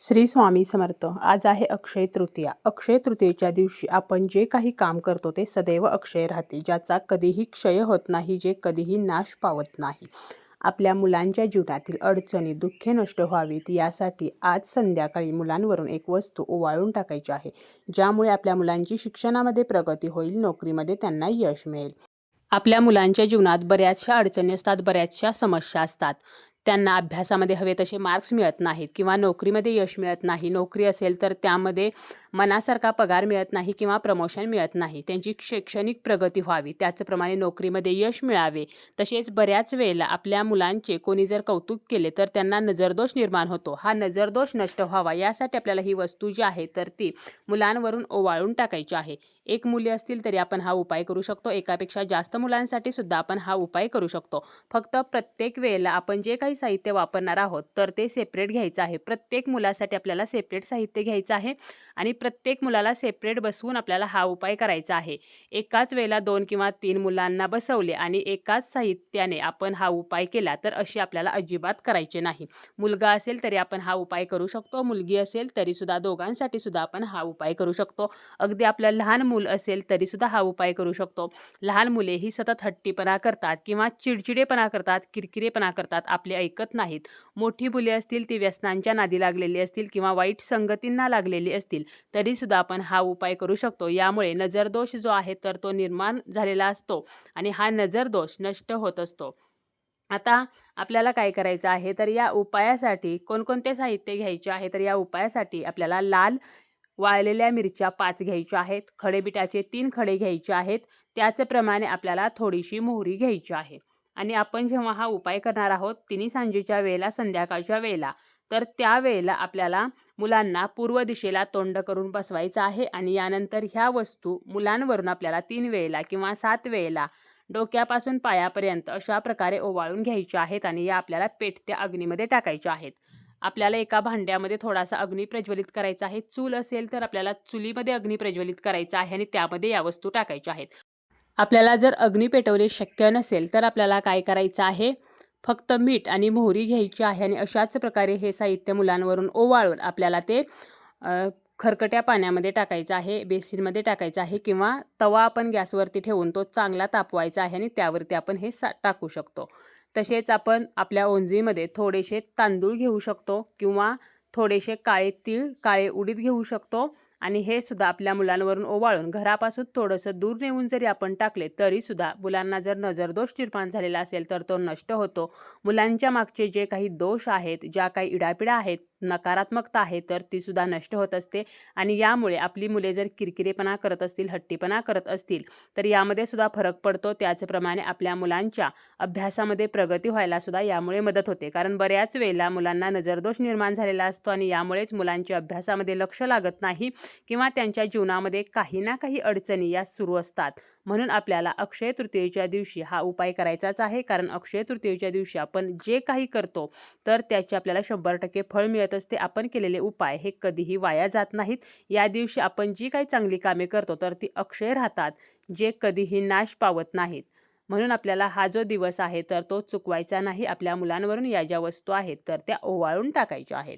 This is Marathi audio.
श्री स्वामी समर्थ. आज आहे अक्षय तृतीया. अक्षय तृतीयेच्या दिवशी आपण जे काही काम करतो ते सदैव अक्षय राहते ज्याचा कधीही क्षय होत नाही जे कधीही नाश पावत नाही. आपल्या मुलांच्या जीवनातील अडचणी दुःखे नष्ट व्हावीत यासाठी आज संध्याकाळी मुलांवरून एक वस्तू ओवाळून टाकायची आहे ज्यामुळे आपल्या मुलांची शिक्षणामध्ये प्रगती होईल नोकरीमध्ये त्यांना यश मिळेल. आपल्या मुलांच्या जीवनात बऱ्याचशा अडचणी असतात बऱ्याचशा समस्या असतात. त्यांना अभ्यासामध्ये हवे तसे मार्क्स मिळत नाहीत किंवा नोकरीमध्ये यश मिळत नाही. नोकरी असेल तर त्यामध्ये मनासारखा पगार मिळत नाही किंवा प्रमोशन मिळत नाही. त्यांची शैक्षणिक प्रगती व्हावी. त्याचप्रमाणे नोकरीमध्ये यश मिळावे. तसेच बऱ्याच वेळेला आपल्या मुलांचे कोणी जर कौतुक केले तर त्यांना नजरदोष निर्माण होतो. हा नजरदोष नष्ट व्हावा यासाठी आपल्याला ही वस्तू जी आहे तर ती मुलांवरून ओवाळून टाकायची आहे. एक मुली असतील तरी आपण हा उपाय करू शकतो. एकापेक्षा जास्त मुलांसाठी सुद्धा आपण हा उपाय करू शकतो. फक्त प्रत्येक वेळेला आपण जे काही साहित्य वापरणार आहोत तर ते सेपरेट घ्यायचं आहे. प्रत्येक मुलासाठी आपल्याला सेपरेट साहित्य घ्यायचं आहे आणि प्रत्येक मुलाला सेपरेट बसवून आपल्याला हा उपाय करायचा आहे. एकाच वेळेला दोन किंवा तीन मुलांना बसवले आणि एकाच साहित्याने आपण हा उपाय केला तर अशी आपल्याला अजिबात करायचे नाही. मुलगा असेल तरी आपण हा उपाय करू शकतो मुलगी असेल तरीसुद्धा दोघांसाठी सुद्धा आपण हा उपाय करू शकतो. अगदी आपलं लहान मूल असेल तरीसुद्धा हा उपाय करू शकतो. लहान मुले ही सतत हट्टीपणा करतात किंवा चिडचिडेपणा करतात किरकिरेपणा करतात आपले ऐकत नाहीत. मोठी मुले असतील ती व्यसनांच्या नादी लागलेली असतील किंवा वाईट संगतींना लागलेली असतील तरीसुद्धा आपण हा उपाय करू शकतो. यामुळे नजरदोष जो आहे तर तो निर्माण झालेला असतो आणि हा नजरदोष नष्ट होत असतो. आता आपल्याला काय करायचं आहे? तर या उपायासाठी कोणकोणते साहित्य घ्यायचे आहे? तर या उपायासाठी आपल्याला लाल वाळलेल्या मिरच्या पाच घ्यायच्या आहेत. खडेबिटाचे तीन खडे घ्यायचे आहेत. त्याचप्रमाणे आपल्याला थोडीशी मोहरी घ्यायची आहे. आणि आपण जेव्हा हा उपाय करणार आहोत तिन्ही सांजेच्या वेळेला संध्याकाळच्या वेळेला तर त्यावेळेला आपल्याला मुलांना पूर्व दिशेला तोंड करून बसवायचं आहे आणि यानंतर ह्या वस्तू मुलांवरून आपल्याला तीन वेळेला किंवा सात वेळेला डोक्यापासून पायापर्यंत अशा प्रकारे ओवाळून घ्यायच्या आहेत आणि या आपल्याला पेटत्या अग्नीमध्ये टाकायच्या आहेत. आपल्याला एका भांड्यामध्ये थोडासा अग्नी प्रज्वलित करायचा आहे. चूल असेल तर आपल्याला चुलीमध्ये अग्नी प्रज्वलित करायचा आहे आणि त्यामध्ये या वस्तू टाकायच्या आहेत. आपल्याला जर अग्नी पेटवणे शक्य नसेल तर आपल्याला काय करायचं आहे? फक्त मीठ आणि मोहरी घ्यायची आहे आणि अशाच प्रकारे हे साहित्य मुलांवरून ओवाळून आपल्याला ते खरकट्या पाण्यामध्ये टाकायचं आहे बेसिनमध्ये टाकायचं आहे किंवा तवा आपण गॅसवरती ठेवून तो चांगला तापवायचा आहे आणि त्यावरती आपण हे सा टाकू शकतो. तसेच आपण आपल्या ओंजळीमध्ये थोडेसे तांदूळ घेऊ शकतो किंवा थोडेसे काळे तीळ काळे उडीद घेऊ शकतो. आणि हे सुद्धा आपल्या मुलांवरून ओवाळून घरापासून थोडंसं दूर नेऊन जरी आपण टाकले तरीसुद्धा मुलांना जर नजरदोष निर्माण झालेला असेल तर तो नष्ट होतो. मुलांच्या मागचे जे काही दोष आहेत ज्या काही इडापिडा आहेत नकारात्मकता आहे तर तीसुद्धा नष्ट होत असते. आणि यामुळे आपली मुले जर किरकिरेपणा करत असतील हट्टीपणा करत असतील तर यामध्ये सुद्धा फरक पडतो. त्याचप्रमाणे आपल्या मुलांच्या अभ्यासामध्ये प्रगती व्हायला सुद्धा यामुळे मदत होते. कारण बऱ्याच वेळेला मुलांना नजरदोष निर्माण झालेला असतो आणि यामुळेच मुलांच्या अभ्यासामध्ये लक्ष लागत नाही किंवा त्यांच्या जीवनामध्ये काही ना काही अडचणी या सुरू असतात. म्हणून आपल्याला अक्षय तृतीयेच्या दिवशी हा उपाय करायचाच आहे. कारण अक्षय तृतीयेच्या दिवशी आपण जे काही करतो तर त्याचे आपल्याला शंभर टक्के फळ मिळत असते आपण केलेले उपाय हे कधीही वाया जात नाहीत. या दिवशी आपण जी काही चांगली कामे करतो तर ती अक्षय राहतात जे कधीही नाश पावत नाहीत. म्हणून आपल्याला हा जो दिवस आहे तर तो चुकवायचा नाही. आपल्या मुलांवरून या ज्या वस्तू आहेत तर त्या ओवाळून टाकायच्या आहेत.